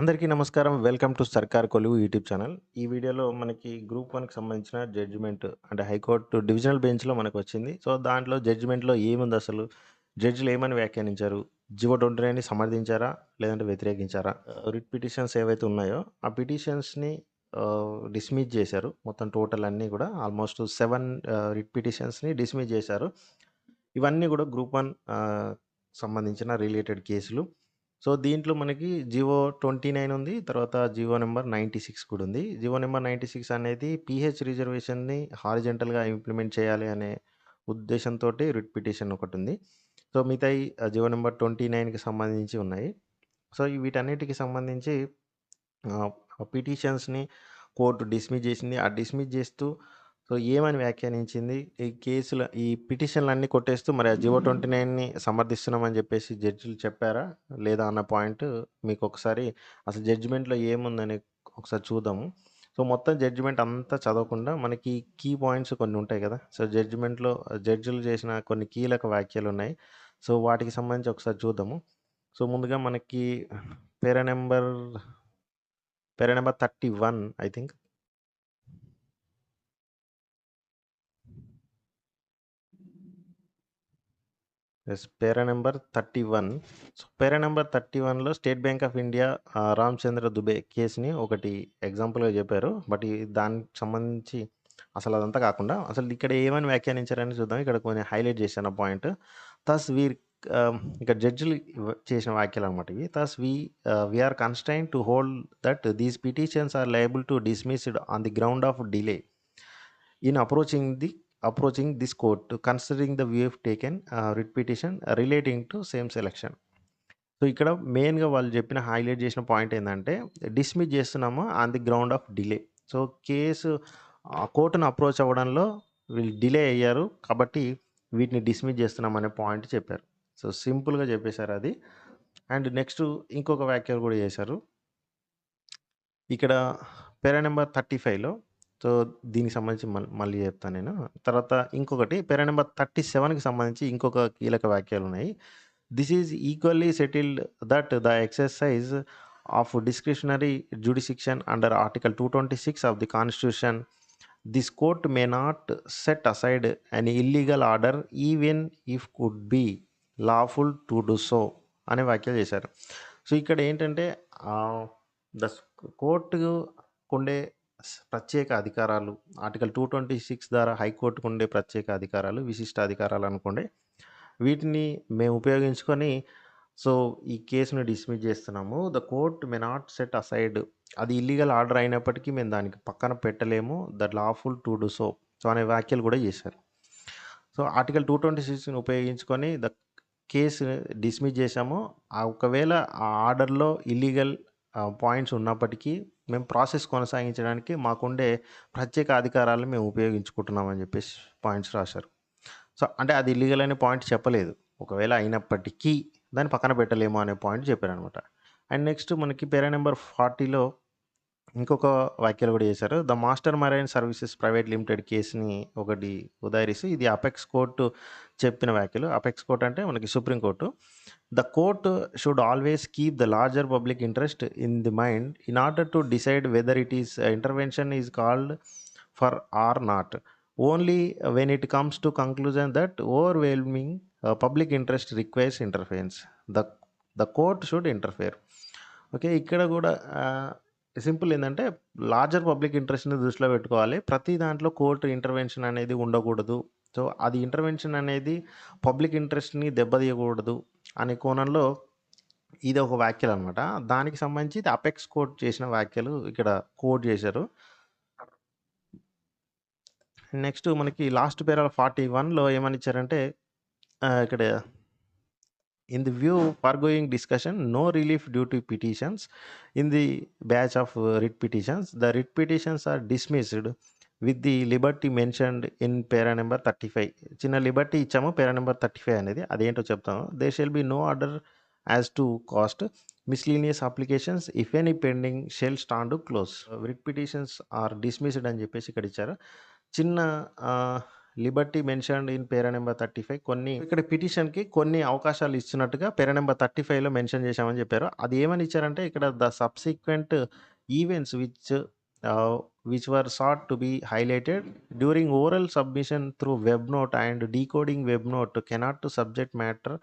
అందరికీ నమస్కారం. Welcome to Sarkar Koluvu YouTube channel. ఈ వీడియోలో మనకి గ్రూప్ వన్కి సంబంధించిన జడ్జిమెంట్ అంటే హైకోర్టు డివిజనల్ బెంచ్‌లో మనకు వచ్చింది సో, దాంట్లో జడ్జిమెంట్‌లో ఏముంది అసలు జడ్జిలు ఏమని వ్యాఖ్యానించారు? జివో 29ని సమర్థించారా? లేదంటే వ్యతిరేకించారా? రిట్ పిటిషన్స్ ఏవైతే ఉన్నాయో, ఆ పిటిషన్స్‌ని డిస్మిస్ చేశారు. మొత్తం టోటల్ అన్నీ కూడా ఆల్మోస్ట్ సెవెన్ రిట్ పిటిషన్స్‌ని డిస్మిస్ చేశారు. ఇవన్నీ కూడా గ్రూప్ వన్ సంబంధించిన రిలేటెడ్ కేసులు. సో, దీంట్లో మనకి జివో 29 ఉంది. తర్వాత జివో నైంటీ 96 కూడా ఉంది. జివో నంబర్ 96 అనేది పీహెచ్ రిజర్వేషన్‌ని హారిజాంటల్‌గా ఇంప్లిమెంట్ చేయాలి అనే ఉద్దేశంతోటి రిట్ పిటిషన్ ఒకటుంది. సో, మిగతాయి ఆహ్, జివో ట్వంటీ 29కి సంబంధించి ఉన్నాయి. సో, వీటన్నిటికి సంబంధించి ఆహ్, పిటిషన్స్‌ని కోర్ట్ డిస్మిస్ చేసింది. ఆ డిస్మిస్ చేస్తూ సో, ఏమని వ్యాఖ్యానించింది? ఈ కేసుల ఈ పిటిషన్‌లన్నీ కొట్టేస్తూ మరి ఆ జివో 29ని సమర్థిస్తున్నామని చెప్పేసి జడ్జిలు చెప్పారా? లేదా? అన్న పాయింట్ మీకొకసారి అసలు జడ్జిమెంట్‌లో ఏముందని ఒకసారి చూద్దాము. సో, మొత్తం జడ్జిమెంట్ అంతా చదవకుండా మనకి కీ పాయింట్స్ కొన్ని ఉంటాయి కదా! సో, జడ్జిమెంట్‌లో జడ్జిలు చేసిన కొన్ని కీలక వ్యాఖ్యలున్నాయి. సో, వాటికి సంబంధించి ఒకసారి చూద్దాము. సో, ముందుగా మనకి para number para number 31 I think. Yes. Para number 31. So, para number 31లో state bank of India Ramachandra Dubey కేస్‌ని ఒకటి ఎగ్జాంపుల్‌గా చెప్పారు. బట్ దానికి సంబంధించి అసలు అదంతా కాకుండా అసలు ఇక్కడ ఏమని వ్యాఖ్యానించారని చూద్దాం. ఇక్కడ కొన్ని హైలైట్ చేశాను పాయింట్. థస్ వీర్ ఇక్కడ జడ్జిలు చేసిన వ్యాఖ్యలు అనమాట ఇవి. Thus we we are we are to hold that these petitions are liable to dismissed on the ground of delay in approaching the approaching this court considering the view taken ah, relating to same selection. So, ఇక్కడ మెయిన్‌గా వాళ్ళు చెప్పిన highlight చేసిన point ఏంటంటే dismiss చేస్తున్నాము on the ground of delay. So, case కోర్టును కోర్ట్‌ని approach అవ్వడంలో వీళ్ళు డిలే అయ్యారు. కాబట్టి వీటిని డిస్మిస్ చేస్తున్నాం అనే పాయింట్ చెప్పారు. సో, సింపుల్‌గా చెప్పేసారు అది. అండ్ నెక్స్ట్ ఇంకొక వ్యాఖ్యలు కూడా చేశారు. ఇక్కడ పేరా నంబర్ 35లో సో, దీనికి సంబంధించి మల్ మళ్ళీ చెప్తాను నేను. తర్వాత ఇంకొకటి పేరా నెంబర్ థర్టీ సెవెన్కి సంబంధించి ఇంకొక కీలక వ్యాఖ్యలు ఉన్నాయి this is equally settled that the exercise of discretionary jurisdiction under article 226 of the constitution this court may not set aside an illegal order even if could be lawful to do so అనే వ్యాఖ్యలు చేశారు. So, ఇక్కడ ఏంటంటే the court ఉండే ప్రత్యేక అధికారాలు article 226 ద్వారా హైకోర్టుకుండే ప్రత్యేక అధికారాలు, విశిష్ట అధికారాలు అనుకోండి. వీటిని మేము ఉపయోగించుకొని సో, ఈ కేసును డిస్మిస్ చేస్తున్నాము. The court may not set aside అది ఇల్లీగల్ ఆర్డర్ అయినప్పటికీ మేము దానికి పక్కన పెట్టలేము. The lawful to do so. So, అనే వ్యాఖ్యలు కూడా చేశారు. సో, ఆర్టికల్ 226ని ఉపయోగించుకొని ద కేసు డిస్మిస్ చేశాము. ఒకవేళ ఆ ఆర్డర్‌లో ఇల్లీగల్ పాయింట్స్ ఉన్నప్పటికీ మేము ప్రాసెస్ కొనసాగించడానికి మాకుండే ప్రత్యేక అధికారాలను మేము ఉపయోగించుకుంటున్నామని చెప్పేసి పాయింట్స్ రాశారు. సో, అంటే అది ఇల్లీగల్ అనే పాయింట్ చెప్పలేదు. ఒకవేళ అయినప్పటికీ దాన్ని పక్కన పెట్టలేము అనే పాయింట్ చెప్పారనమాట. అండ్ నెక్స్ట్ మనకి పేరా నెంబర్ ఫార్టీలో ఇంకొక వ్యాఖ్యలు కూడా చేశారు. The master marine services private limited కేస్‌ని ఒకటి ఉదాహరిస్తూ ఇది అపెక్స్ కోర్టు చెప్పిన వ్యాఖ్యలు. అపెక్స్ కోర్ట్ అంటే మనకి supreme court. The court should always keep the larger public interest in the mind in order to decide whether it is intervention is called for or not. Only when it comes to conclusion that overwhelming public interest requires interference. The the court should interfere. Okay. ఇక్కడ కూడా simple ఏంటంటే larger public ఇంట్రెస్ట్‌ని దృష్టిలో పెట్టుకోవాలి. ప్రతి దాంట్లో court intervention అనేది ఉండకూడదు. సో, అది ఇంటర్వెన్షన్ అనేది పబ్లిక్ ఇంట్రెస్ట్‌ని దెబ్బతీయకూడదు అనే కోణంలో ఇది ఒక వ్యాఖ్యలనమాట. దానికి సంబంధించి ఇది అపెక్స్ కోర్ట్ చేసిన వ్యాఖ్యలు ఇక్కడ కోట్ చేశారు. నెక్స్ట్ మనకి లాస్ట్ పేరా 41లో ఏమనిచ్చారంటే ఆహ్, ఇక్కడ in the view foregoing discussion no relief due to petitions in the batch of writ petitions. The writ petitions are dismissed with the liberty mentioned in para number thirty five చిన్న liberty ఇచ్చాము para number thirty five అనేది. అదేంటో చెప్తాను. They shall be no order as to cost miscellaneous applications if any pending shall stand close. Writ petitions are dismissed అని చెప్పేసి ఇక్కడ ఇచ్చారు. చిన్న liberty mentioned in para number 35 కొన్ని ఇక్కడ పిటిషన్‌కి కొన్ని అవకాశాలు ఇస్తున్నట్టుగా పేరా నెంబర్ 35లో మెన్షన్ చేశామని చెప్పారు. అది ఏమని ఇచ్చారంటే ఇక్కడ the subsequent events which which were sought to be highlighted during oral submission through web note and decoding web note cannot to subject matter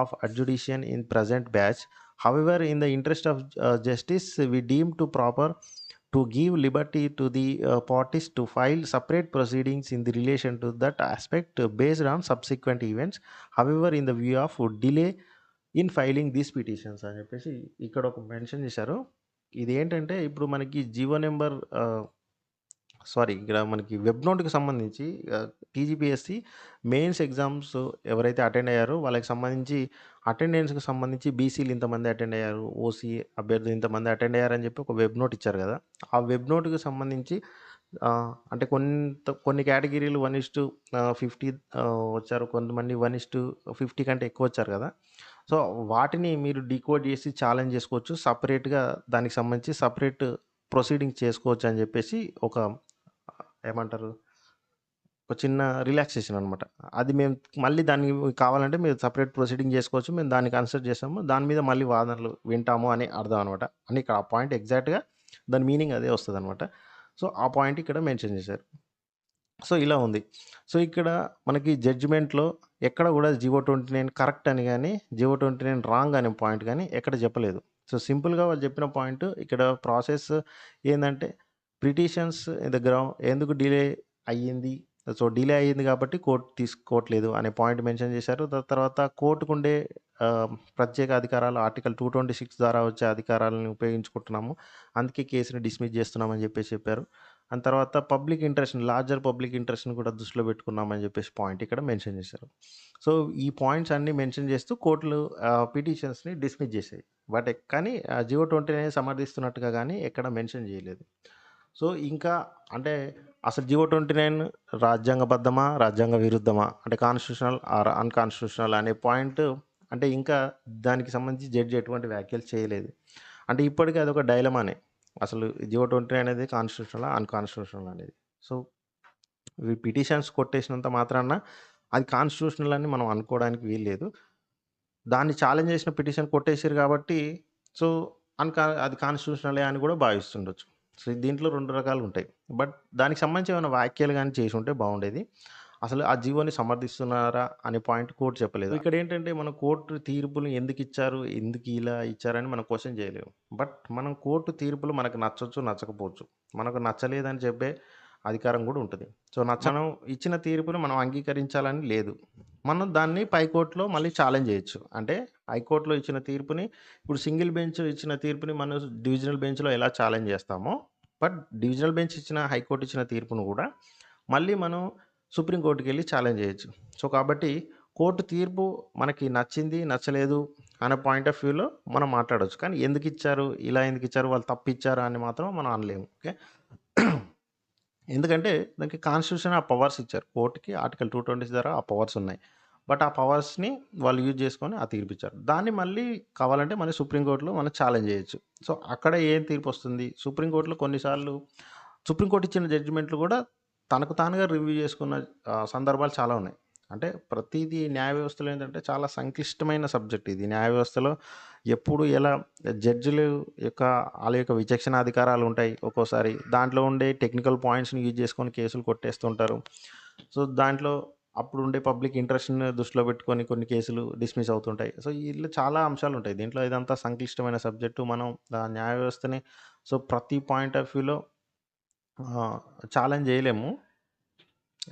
of adjudication in present batch. However in the interest of justice we deem to proper to give liberty to the uh, parties to file separate proceedings in the relation to that aspect uh, based on subsequent events however in the view of delay in filing these petitions అని చెప్పేసి ఇక్కడ ఒక mention చేశారు ఇది ఏంటంటే ఇప్పుడు మనకి Jio number sorry ఇక్కడ మనకి వెబ్ నోట్కి సంబంధించి టీజీపీఎస్సి మెయిన్స్ ఎగ్జామ్స్ ఎవరైతే అటెండ్ అయ్యారో వాళ్ళకి సంబంధించి అటెండెన్స్కి సంబంధించి బీసీలు ఇంతమంది అటెండ్ అయ్యారు ఓసీ అభ్యర్థులు ఇంతమంది అటెండ్ అయ్యారని చెప్పి ఒక వెబ్ నోట్ ఇచ్చారు కదా. ఆ వెబ్ నోట్కి సంబంధించి అంటే కొంత కొన్ని కేటగిరీలు వన్ ఇస్టు ఫిఫ్టీ వచ్చారు కొంతమంది వన్ ఇస్టు ఫిఫ్టీ కంటే ఎక్కువ వచ్చారు కదా. సో వాటిని మీరు డీకోడ్ చేసి ఛాలెంజ్ చేసుకోవచ్చు. సపరేట్గా దానికి సంబంధించి సపరేట్ ప్రొసీడింగ్ చేసుకోవచ్చు అని చెప్పేసి ఒక ఏమంటారు? ఒక చిన్న రిలాక్సేషన్ అనమాట అది మేము మళ్ళీ దానికి కావాలంటే మీరు సపరేట్ ప్రొసీడింగ్ చేసుకోవచ్చు. మేము దాన్ని కన్సిడర్ చేస్తాము. దాని మీద మళ్ళీ వాదనలు వింటాము అని అర్థం అనమాట అని ఇక్కడ ఆ పాయింట్ ఎగ్జాక్ట్గా దాని మీనింగ్ అదే వస్తుంది అనమాట సో ఆ పాయింట్ ఇక్కడ మెన్షన్ చేశారు. సో ఇలా ఉంది. సో ఇక్కడ మనకి జడ్జిమెంట్లో ఎక్కడ కూడా జివో ట్వంటీ నైన్ కరెక్ట్ అని కానీ జివో ట్వంటీ నైన్ రాంగ్ అనే పాయింట్ కానీ ఎక్కడ చెప్పలేదు. సో సింపుల్గా వాళ్ళు చెప్పిన పాయింట్ ఇక్కడ ప్రాసెస్ ఏంటంటే పిటిషన్స్ దగ్గర ఎందుకు డిలే అయ్యింది? సో డిలే అయ్యింది కాబట్టి కోర్టు తీసుకోవట్లేదు అనే పాయింట్ మెన్షన్ చేశారు. దాని తర్వాత కోర్టుకు ఉండే ప్రత్యేక అధికారాలు ఆర్టికల్ టూ ట్వంటీ సిక్స్ ద్వారా వచ్చే అధికారాలను ఉపయోగించుకుంటున్నాము. అందుకే కేసుని డిస్మిస్ చేస్తున్నామని చెప్పేసి చెప్పారు. అండ్ తర్వాత పబ్లిక్ ఇంట్రెస్ట్ లార్జర్ పబ్లిక్ ఇంట్రెస్ట్ని కూడా దృష్టిలో పెట్టుకున్నామని చెప్పేసి పాయింట్ ఇక్కడ మెన్షన్ చేశారు. సో ఈ పాయింట్స్ అన్ని మెన్షన్ చేస్తూ కోర్టులు పిటిషన్స్ని డిస్మిస్ చేసాయి బట్ కానీ జియో ట్వంటీ అనేది సమర్థిస్తున్నట్టుగా కానీ ఎక్కడ మెన్షన్ చేయలేదు. సో ఇంకా అంటే అసలు జియో ట్వంటీ నైన్ రాజ్యాంగబద్ధమా? రాజ్యాంగ విరుద్ధమా? అంటే కాన్స్టిట్యూషనల్ ఆర్ అన్కాన్స్టిట్యూషనల్ అనే పాయింట్ అంటే ఇంకా దానికి సంబంధించి జడ్జి ఎటువంటి వ్యాఖ్యలు చేయలేదు. అంటే ఇప్పటికీ అదొక డైలమానే అసలు జియో ట్వంటీ నైన్ అనేది కాన్స్టిట్యూషనల్ అన్కాన్స్టిట్యూషనల్ అనేది. సో ఇవి పిటిషన్స్ కొట్టేసినంత మాత్రాన అది కాన్స్టిట్యూషనల్ అని మనం అనుకోవడానికి వీల్లేదు. దాన్ని ఛాలెంజ్ చేసిన పిటిషన్ కొట్టేసారు కాబట్టి సో అన్కా అది కాన్స్టిట్యూషనలే అని కూడా భావిస్తుండొచ్చు. సో దీంట్లో రెండు రకాలు ఉంటాయి. బట్ దానికి సంబంధించి ఏమైనా వ్యాఖ్యలు కానీ చేసి ఉంటే బాగుండేది. అసలు ఆ జీవోని సమర్థిస్తున్నారా అనే పాయింట్ కోర్టు చెప్పలేదు. ఇక్కడ ఏంటంటే మన కోర్టు తీర్పులు ఎందుకు ఇచ్చారు ఎందుకు ఇలా ఇచ్చారని మనం క్వశ్చన్ చేయలేము. బట్ మనం కోర్టు తీర్పులు మనకు నచ్చవచ్చు నచ్చకపోవచ్చు. మనకు నచ్చలేదని చెప్పే అధికారం కూడా ఉంటుంది. సో నచ్చడం ఇచ్చిన తీర్పును మనం అంగీకరించాలని లేదు. మనం దాన్ని పైకోర్టులో మళ్ళీ ఛాలెంజ్ చేయొచ్చు. అంటే హైకోర్టులో ఇచ్చిన తీర్పుని ఇప్పుడు సింగిల్ బెంచ్ ఇచ్చిన తీర్పుని మనం డివిజనల్ బెంచ్లో ఎలా ఛాలెంజ్ చేస్తామో బట్ డివిజనల్ బెంచ్ ఇచ్చిన హైకోర్టు ఇచ్చిన తీర్పును కూడా మళ్ళీ మనం సుప్రీంకోర్టుకి వెళ్ళి ఛాలెంజ్ చేయొచ్చు. సో కాబట్టి కోర్టు తీర్పు మనకి నచ్చింది నచ్చలేదు అనే పాయింట్ ఆఫ్ వ్యూలో మనం మాట్లాడవచ్చు కానీ ఎందుకు ఇచ్చారు ఇలా ఎందుకు ఇచ్చారు వాళ్ళు తప్పు అని మాత్రం మనం అనలేము. ఓకే? ఎందుకంటే దానికి కాన్స్టిట్యూషన్ ఆ పవర్స్ ఇచ్చారు. కోర్టుకి ఆర్టికల్ టూ ట్వంటీ ద్వారా ఆ పవర్స్ ఉన్నాయి. బట్ ఆ పవర్స్ని వాళ్ళు యూజ్ చేసుకొని ఆ తీర్పు ఇచ్చారు దాన్ని మళ్ళీ కావాలంటే మన సుప్రీంకోర్టులో మనం ఛాలెంజ్ చేయొచ్చు. సో అక్కడ ఏం తీర్పు వస్తుంది? సుప్రీంకోర్టులో కొన్నిసార్లు సుప్రీంకోర్టు ఇచ్చిన జడ్జిమెంట్లు కూడా తనకు తానుగా రివ్యూ చేసుకున్న సందర్భాలు చాలా ఉన్నాయి. అంటే ప్రతిదీ న్యాయ వ్యవస్థలో ఏంటంటే చాలా సంక్లిష్టమైన సబ్జెక్ట్ ఇది. న్యాయ వ్యవస్థలో ఎప్పుడు ఎలా జడ్జిలు యొక్క వాళ్ళ యొక్క విచక్షణ అధికారాలు ఉంటాయి ఒక్కోసారి. దాంట్లో ఉండే టెక్నికల్ పాయింట్స్ని యూజ్ చేసుకొని కేసులు కొట్టేస్తుంటారు. సో దాంట్లో అప్పుడు ఉండే పబ్లిక్ ఇంట్రెస్ట్ని దృష్టిలో పెట్టుకొని కొన్ని కేసులు డిస్మిస్ అవుతుంటాయి. సో వీళ్ళు చాలా అంశాలు ఉంటాయి. దీంట్లో ఇదంతా సంక్లిష్టమైన సబ్జెక్టు. మనం ఆ న్యాయ వ్యవస్థని సో ప్రతి పాయింట్ ఆఫ్ వ్యూలో ఛాలెంజ్ చేయలేము.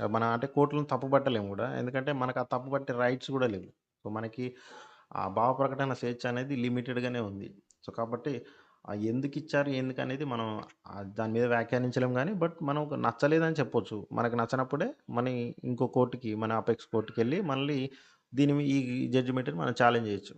మన అంటే కోర్టులను తప్పుపట్టలేము కూడా. ఎందుకంటే మనకు ఆ తప్పుపట్టే రైట్స్ కూడా లేవు. సో మనకి ఆ భావ ప్రకటన స్వేచ్ఛ అనేది లిమిటెడ్గానే ఉంది. సో కాబట్టి ఆ ఎందుకు ఇచ్చారు ఎందుకు అనేది మనం దాని మీద వ్యాఖ్యానించలేము కానీ బట్ మనం నచ్చలేదని చెప్పొచ్చు. మనకు నచ్చనప్పుడే మన ఇంకో కోర్టుకి మన అపెక్స్ కోర్టుకి వెళ్ళి మళ్ళీ దీని మీ- ఈ జడ్జిమెంట్ని మనం ఛాలెంజ్ చేయొచ్చు.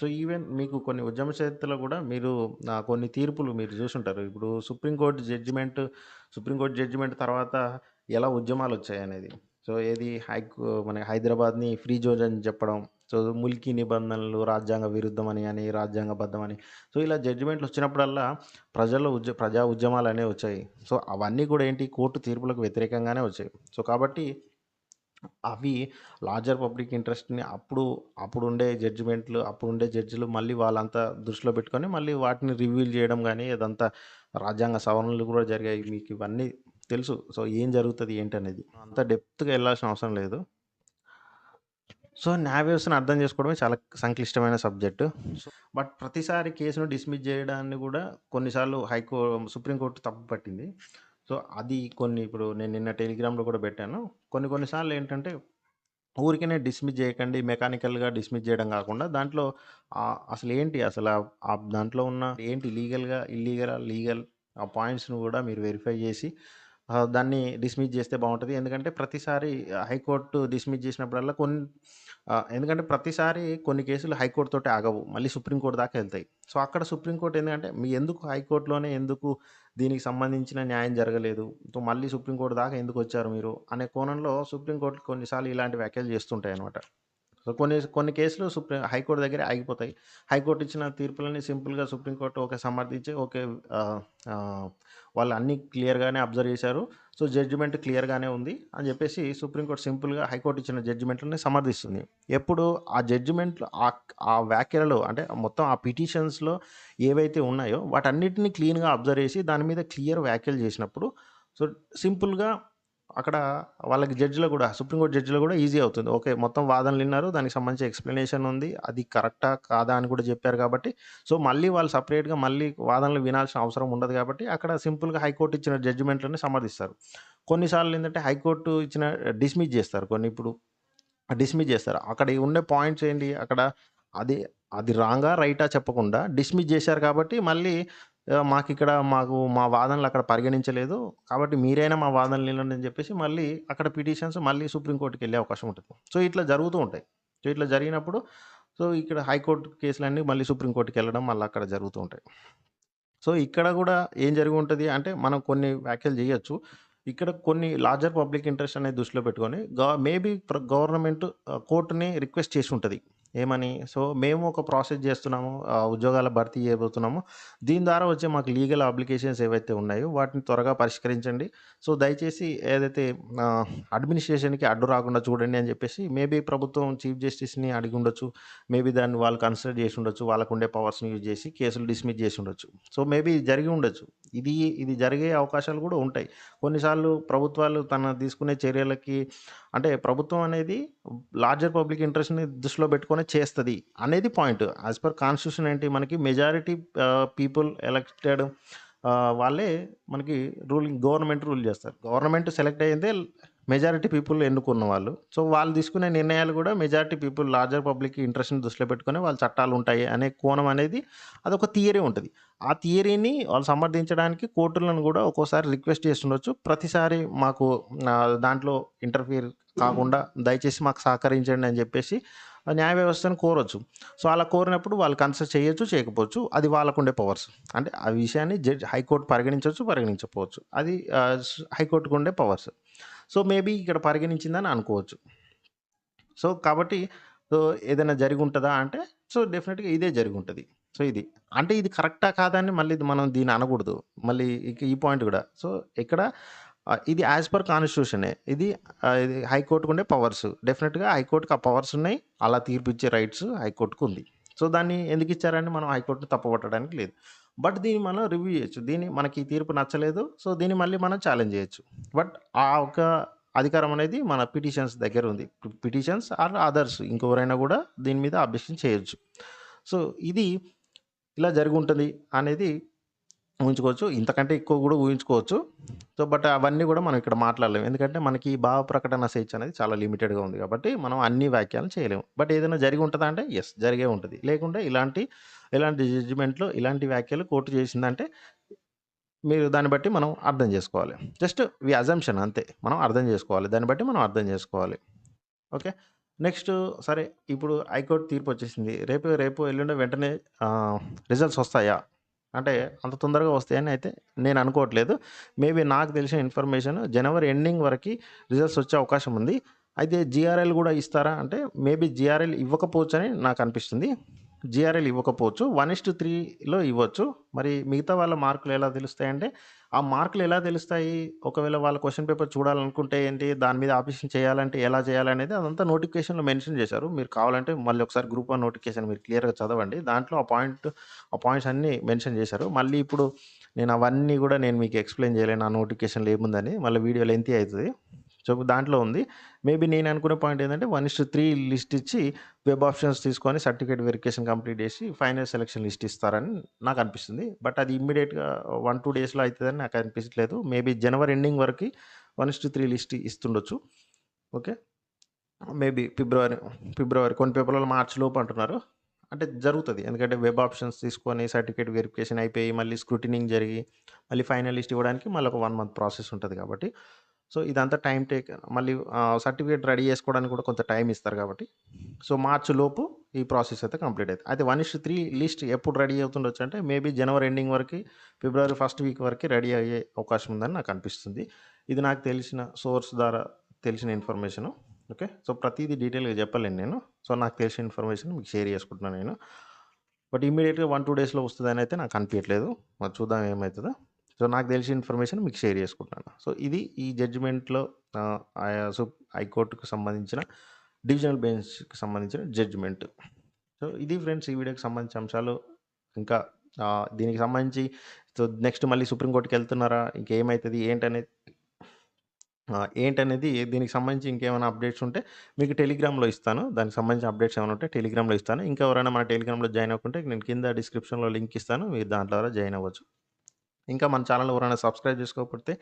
సో ఈవెన్ మీకు కొన్ని ఉద్యమ చరిత్రలో కూడా మీరు కొన్ని తీర్పులు మీరు చూసుంటారు. ఇప్పుడు సుప్రీంకోర్టు జడ్జిమెంట్ సుప్రీంకోర్టు జడ్జిమెంట్ తర్వాత ఎలా ఉద్యమాలు వచ్చాయి అనేది. సో ఏది హై మన హైదరాబాద్ని ఫ్రీ జోన్ అని చెప్పడం సో ముల్కీ నిబంధనలు రాజ్యాంగ విరుద్ధమని అని రాజ్యాంగబద్ధమని. సో ఇలా జడ్జిమెంట్లు వచ్చినప్పుడల్లా ప్రజల్లో ఉద్య ప్రజా ఉద్యమాలు అనేవి వచ్చాయి. సో అవన్నీ కూడా ఏంటి కోర్టు తీర్పులకు వ్యతిరేకంగానే వచ్చాయి. సో కాబట్టి అవి లార్జర్ పబ్లిక్ ఇంట్రెస్ట్‌ని అప్పుడు అప్పుడుండే జడ్జిమెంట్‌లు, అప్పుడుండే జడ్జిలు మళ్ళీ వాళ్ళంతా దృష్టిలో పెట్టుకొని మళ్ళీ వాటిని రివ్యూల్ చేయడం కానీ అదంతా రాజ్యాంగ సవరణలు కూడా జరిగాయి. మీకు ఇవన్నీ తెలుసు. సో, ఏం జరుగుతుంది ఏంటి అనేది అంత డెప్త్‌గా వెళ్ళాల్సిన అవసరం లేదు. సో, న్యాయ వ్యవస్థను అర్థం చేసుకోవడమే చాలా సంక్లిష్టమైన సబ్జెక్టు. సో, బట్ ప్రతిసారి కేసును డిస్మిస్ చేయడాన్ని కూడా కొన్నిసార్లు హైకో సుప్రీంకోర్టు తప్పు పట్టింది. సో, అది కొన్ని ఇప్పుడు నేను నిన్న టెలిగ్రామ్‌లో కూడా పెట్టాను. కొన్ని కొన్నిసార్లు ఏంటంటే ఊరికనే డిస్మిస్ చేయకండి మెకానికల్‌గా డిస్మిస్ చేయడం కాకుండా దాంట్లో అసలు ఏంటి అసలు ఆ దాంట్లో ఉన్న ఏంటి లీగల్‌గా, ఇల్లీగల్ లీగల్ ఆ పాయింట్స్‌ని కూడా మీరు వెరిఫై చేసి దాన్ని డిస్మిస్ చేస్తే బావుంటది. ఎందుకంటే ప్రతిసారి హైకోర్టు డిస్మిస్ చేసినప్పుడల్లా కొన్ ఆహ్, ఎందుకంటే ప్రతిసారి కొన్ని కేసులు హైకోర్ట్ తోటి ఆగవు. మళ్ళీ సుప్రీంకోర్టు దాకా ఎళ్తాయి. సో, అక్కడ సుప్రీం కోర్ట్ ఎందుకంటే మీ ఎందుకు హైకోర్టులోనే ఎందుకు దీనికి సంబంధించిన న్యాయం జరగలేదు. సో, మళ్ళీ సుప్రీంకోర్టు దాకా దాకా ఎందుకొచ్చారు మీరు? అనే కోణంలో సుప్రీంకోర్టు కొన్నిసార్లు ఇలాంటి వ్యాఖ్యలు చేస్తుంటాయన్నమాట. సో, కొన్ని కొన్ని కేసులు సుప్రీం హైకోర్ట్ దగ్గరే ఆగిపోతాయి. హైకోర్టు ఇచ్చిన తీర్పులని సింపుల్‌గా సుప్రీంకోర్టు ఓకే సమర్థించి ఓకే వాళ్ళు అన్నీ క్లియర్‌గానే అబ్జర్వ్ చేశారు. సో, జడ్జిమెంట్ క్లియర్‌గానే ఉంది అని చెప్పేసి సుప్రీం కోర్ట్ సింపుల్‌గా హైకోర్ట్ ఇచ్చిన జడ్జిమెంట్‌లని సమర్థిస్తుంది. ఎప్పుడు ఆ జడ్జిమెంట్లు ఆ ఆ వ్యాఖ్యలలో అంటే మొత్తం ఆ పిటిషన్స్‌లో ఏవైతే ఉన్నాయో వాటన్నిటిని క్లీన్‌గా అబ్జర్వ్ చేసి దాని మీద క్లియర్ వ్యాఖ్యలు చేసినప్పుడు సో, సింపుల్‌గా అక్కడ వాళ్ళకి జడ్జిలో కూడా సుప్రీంకోర్టు జడ్జిలో కూడా ఈజీ అవుతుంది. ఓకే. మొత్తం వాదనలు విన్నారు దానికి సంబంధించి ఎక్స్‌ప్లనేషన్ ఉంది. అది కరెక్టా? కాదా? అని కూడా చెప్పారు కాబట్టి సో, మళ్ళీ వాళ్ళు సపరేట్గా మళ్ళీ వాదనలు వినాల్సిన అవసరం ఉండదు కాబట్టి అక్కడ సింపుల్‌గా హైకోర్టు ఇచ్చిన జడ్జిమెంట్‌లని సమర్థిస్తారు. కొన్నిసార్లు ఏంటంటే హైకోర్టు ఇచ్చిన డిస్మిస్ చేస్తారు కొన్ని ఇప్పుడు డిస్మిస్ చేస్తారు అక్కడ ఉండే పాయింట్స్ ఏంటి? అక్కడ అది అది రాంగా? రైటా? చెప్పకుండా డిస్మిస్ చేశారు కాబట్టి మళ్ళీ మాకు ఇక్కడ మాకు మా వాదనలు అక్కడ పరిగణించలేదు. కాబట్టి మీరైనా మా వాదనలు వినండి అని చెప్పేసి మళ్ళీ అక్కడ పిటిషన్స్ మళ్ళీ సుప్రీం వెళ్ళే అవకాశం ఉంటుంది సో, ఇట్లా జరుగుతూ ఉంటాయి. సో, ఇట్లా జరిగినప్పుడు సో, ఇక్కడ హైకోర్టు కేసులన్నీ మళ్ళీ సుప్రీం కోర్ట్‌కెళ్ళడం మళ్ళీ అక్కడ జరుగుతూ ఉంటాయి. సో, ఇక్కడ కూడా ఏం జరిగి ఉంటుంది అంటే మనం కొన్ని వ్యాఖ్యలు చేయొచ్చు ఇక్కడ కొన్ని లార్జర్ పబ్లిక్ ఇంట్రెస్ట్ అనేది దృష్టిలో పెట్టుకొని గ మేబీ ప్ర గవర్నమెంట్ కోర్టుని రిక్వెస్ట్ చేసి ఉంటుంది ఏమని? సో, మేము ఒక ప్రాసెస్ చేస్తున్నాము ఉద్యోగాల భర్తీ చేయబోతున్నాము. దీని ద్వారా వచ్చే మాకు లీగల్ అప్లికేషన్స్ ఏవైతే ఉన్నాయో వాటిని త్వరగా పరిష్కరించండి. సో, దయచేసి ఏదైతే అడ్మినిస్ట్రేషన్‌కి అడ్డు రాకుండా చూడండి అని చెప్పేసి మేబీ ప్రభుత్వం చీఫ్ జస్టిస్‌ని అడిగి ఉండొచ్చు. మేబీ దాన్ని వాళ్ళు కన్సిడర్ చేసి ఉండొచ్చు. వాళ్ళకు ఉండే పవర్స్‌ని యూజ్ చేసి కేసులు డిస్మిస్ చేసి ఉండొచ్చు. సో, మేబీ జరిగి ఉండొచ్చు. ఇది ఇది జరిగే అవకాశాలు కూడా ఉంటాయి. కొన్నిసార్లు ప్రభుత్వాలు తన తీసుకునే చర్యలకి అంటే ప్రభుత్వం అనేది లార్జర్ పబ్లిక్ ఇంట్రెస్ట్‌ని దృష్టిలో పెట్టుకొని చేస్తుంది అనేది పాయింట్. యాస్ పర్ కాన్స్టిట్యూషన్ ఏంటి మనకి మెజారిటీ పీపుల్ ఎలక్టెడ్ వాళ్ళే మనకి రూలింగ్ గవర్నమెంట్ రూల్ చేస్తారు. గవర్నమెంట్ సెలెక్ట్ అయ్యిందే మెజారిటీ పీపుల్ ఎన్నుకున్న వాళ్ళు. సో, వాళ్ళు తీసుకునే నిర్ణయాలు కూడా మెజారిటీ పీపుల్ లార్జర్ పబ్లిక్ ఇంట్రెస్ట్‌ని దృష్టిలో పెట్టుకుని వాళ్ళ చట్టాలు ఉంటాయి అనే కోణం అనేది అదొక థియరీ ఉంటుంది ఆ థియరీని వాళ్ళు సమర్థించడానికి కోర్టులను కూడా ఒక్కోసారి రిక్వెస్ట్ చేస్తుండొచ్చు. ప్రతిసారి మాకు దాంట్లో ఇంటర్ఫియర్ కాకుండా దయచేసి మాకు సహకరించండి అని చెప్పేసి న్యాయ వ్యవస్థను కోరొచ్చు. సో, అలా కోరినప్పుడు వాళ్ళు కన్సిడర్ చేయొచ్చు, చేయకపోవచ్చు. అది వాళ్ళకుండే పవర్స్. అంటే ఆ విషయాన్ని జడ్జ్ హైకోర్ట్ పరిగణించవచ్చు పరిగణించకపోవచ్చు. అది హైకోర్టుకు ఉండే పవర్స్. సో, మేబీ ఇక్కడ పరిగణించిందని అనుకోవచ్చు. సో, కాబట్టి సో, ఏదైనా ఉంటుందా అంటే సో, డెఫినెట్గా ఇదే జరిగి ఉంటుంది సో, ఇది. అంటే ఇది కరెక్టా? కాదా? అని మళ్ళీ మనం దీన్ని అనకూడదు. మళ్ళీ ఈ పాయింట్ కూడా సో, ఇక్కడ ఇది యాజ్ పర్ కాన్స్టిట్యూషనే. ఇది ఆహ్, ఉండే పవర్స్. డెఫినెట్గా హైకోర్టుకు ఆ పవర్స్ ఉన్నాయి. అలా తీర్పిచ్చే రైట్స్ హైకోర్ట్‌కుంది. సో, దాన్ని ఎందుకు ఇచ్చారని మనం హైకోర్టును తప్పబట్టడానికి లేదు. బట్ దీన్ని మనం రివ్యూ చేయొచ్చు. దీన్ని మనకి ఈ తీర్పు నచ్చలేదు. సో, దీన్ని మళ్ళీ మనం ఛాలెంజ్ చేయొచ్చు. బట్ ఆ ఒక అధికారం అనేది మన పిటిషన్స్ దగ్గర ఉంది. పిటిషన్స్ ఆర్ అదర్స్ ఇంకెవరైనా కూడా దీని మీద అబ్జెక్షన్ చేయొచ్చు. సో, ఇది ఇలా జరుగుంటుంది అనేది ఊహించుకోవచ్చు. ఇంతకంటే ఎక్కువ కూడా ఊహించుకోవచ్చు. సో, బట్ అవన్నీ కూడా మనం ఇక్కడ మాట్లాడలేము. ఎందుకంటే మనకి భావ ప్రకటన స్వేచ్ఛ అనేది చాలా లిమిటెడ్‌గా ఉంది కాబట్టి మనం అన్ని వ్యాఖ్యలు చేయలేము. బట్ ఏదైనా జరిగి ఉంటుందా అంటే ఎస్ జరిగే ఉంటుంది లేకుంటే ఇలాంటి ఇలాంటి జడ్జిమెంట్లు ఇలాంటి వ్యాఖ్యలు కోర్టు చేసిందంటే మీరు దాన్ని బట్టి మనం అర్థం చేసుకోవాలి జస్ట్ వి అజంప్షన్ అంతే. మనం అర్థం చేసుకోవాలి దాన్ని బట్టి మనం అర్థం చేసుకోవాలి ఓకే. నెక్స్ట్ సరే ఇప్పుడు హైకోర్ట్ తీర్పొచ్చేసింది. రేపు రేపు ఎల్లుండి వెంటనే రిజల్ట్స్ వస్తాయా? అంటే అంత తొందరగా వస్తాయని అయితే నేను అనుకోవట్లేదు. మేబీ నాకు తెలిసిన ఇన్ఫర్మేషన్ జనవరి ఎండింగ్ వరకు రిజల్ట్స్ వచ్చే అవకాశం ఉంది. అయితే జిఆర్ఎల్ కూడా ఇస్తారా? అంటే మేబీ జిఆర్ఎల్ ఇవ్వకపోవచ్చని నాకనిపిస్తుంది. జీఆర్ఎల్ ఇవ్వకపోవచ్చు. 1:3లో ఇవ్వచ్చు. మరి మిగతా వాళ్ళ మార్కులు ఎలా తెలుస్తాయంటే, ఆ మార్కులు ఎలా తెలుస్తాయి? ఒకవేళ వాళ్ళ క్వశ్చన్ పేపర్ చూడాలనుకుంటే ఏంటి? దాని మీద ఆపరేషన్ చేయాలంటే ఎలా చేయాలనేది అదంతా నోటిఫికేషన్‌లో మెన్షన్ చేశారు. మీరు కావాలంటే మళ్ళీ ఒకసారి గ్రూప్ వన్ నోటిఫికేషన్ మీరు క్లియర్‌గా చదవండి. దాంట్లో ఆ పాయింట్ ఆ పాయింట్స్ అన్నీ మెన్షన్ చేశారు. మళ్ళీ ఇప్పుడు నేను అవన్నీ కూడా నేను మీకు ఎక్స్‌ప్లెయిన్ చేయలేను. ఆ నోటిఫికేషన్‌లో ఏముందని. మళ్ళీ వీడియో లెంతీ అవుతుంది సో, దాంట్లో ఉంది. మేబీ నేను అనుకునే పాయింట్ ఏందంటే 1:3 లిస్ట్ ఇచ్చి వెబ్ ఆప్షన్స్ తీసుకొని సర్టిఫికేట్ వెరిఫికేషన్ కంప్లీట్ చేసి ఫైనల్ సెలెక్షన్ లిస్ట్ ఇస్తారని నాకు అనిపిస్తుంది. బట్ అది ఇమ్మీడియట్గా వన్ టూ డేస్‌లో అవుతుందని నాకు అనిపించట్లేదు. మేబీ జనవరి ఎండింగ్ వరకి 1:3 లిస్ట్ ఇస్తుండొచ్చు. ఓకే. మేబీ ఫిబ్రవరి ఫిబ్రవరి కొన్ని పేపర్‌లలో మార్చ్ లోపు అంటున్నారు. అంటే జరుగుతుంది ఎందుకంటే వెబ్ ఆప్షన్స్ తీసుకొని సర్టిఫికేట్ వెరిఫికేషన్ అయిపోయి మళ్ళీ స్క్రూటినింగ్ జరిగి మళ్ళీ ఫైనల్ లిస్ట్ ఇవ్వడానికి మళ్ళీ ఒక వన్ మంత్ ప్రాసెస్ ఉంటుంది కాబట్టి. సో, ఇదంతా టైం టేక్ మళ్ళీ సర్టిఫికేట్ రెడీ చేసుకోవడానికి కూడా కొంత టైం ఇస్తారు కాబట్టి. సో, మార్చ్ లోపు ఈ ప్రాసెస్ అయితే కంప్లీట్ అవుతుంది అయితే 1:3 లిస్ట్ ఎప్పుడు రెడీ అవుతుండొచ్చు అంటే మేబీ జనవరి ఎండింగ్ వరకు ఫిబ్రవరి ఫస్ట్ వీక్ వరకు రెడీ అయ్యే అవకాశం ఉందని నాకు అనిపిస్తుంది. ఇది నాకు తెలిసిన సోర్స్ ద్వారా తెలిసిన ఇన్ఫర్మేషను. ఓకే. సో, ప్రతిదీ డీటెయిల్‌గా చెప్పలేను నేను. సో, నాకు తెలిసిన ఇన్ఫర్మేషన్ మీకు షేర్ చేసుకుంటున్నాను నేను. బట్ ఇమీడియట్గా వన్ టూ డేస్‌లో వస్తుందని అయితే నాకు అనిపించట్లేదు మరి చూద్దాం ఏమవుతుందో సో, నాకు తెలిసిన ఇన్ఫర్మేషన్ మీకు షేర్ చేసుకుంటున్నాను. సో, ఇది ఈ జడ్జిమెంట్‌లో ఆయా సుప్ హైకోర్టుకు సంబంధించిన డివిజనల్ బెంచ్‌కి సంబంధించిన జడ్జిమెంట్. సో, ఇది ఫ్రెండ్స్ ఈ వీడియోకి సంబంధించిన అంశాలు. ఇంకా దీనికి సంబంధించి సో, నెక్స్ట్ మళ్ళీ సుప్రీం వెళ్తున్నారా ఇంకేమవుతుంది ఏంటనేది ఏంటనేది దీనికి సంబంధించి ఇంకేమైనా అప్డేట్స్ ఉంటే మీకు టెలిగ్రామ్‌లో ఇస్తాను. దానికి సంబంధించిన అప్డేట్స్ ఏమైనా ఉంటే టెలిగ్రామ్‌లో ఇస్తాను. ఇంకా ఎవరైనా మన టెలిగ్రామ్‌లో జాయిన్ అవ్వకుంటే నేను కింద డిస్క్రిప్షన్‌లో లింక్ ఇస్తాను. మీరు దాంట్లో ద్వారా జాయిన్ అవ్వచ్చు. ఇంకా మన ఛానల్ ఎవరైనా సబ్స్క్రైబ్ చేసుకోకపోతే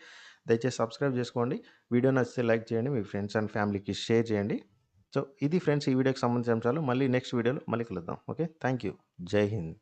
దయచేసి సబ్స్క్రైబ్ చేసుకోండి. వీడియో నచ్చితే లైక్ చేయండి. మీ ఫ్రెండ్స్ అండ్ ఫ్యామిలీకి షేర్ చేయండి. సో, ఇది ఫ్రెండ్స్ ఈ వీడియోకి సంబంధించిన అంశాలు. మళ్ళీ నెక్స్ట్ వీడియోలో మళ్ళీ కలుద్దాం. ఓకే. Thank you. జై హింద్.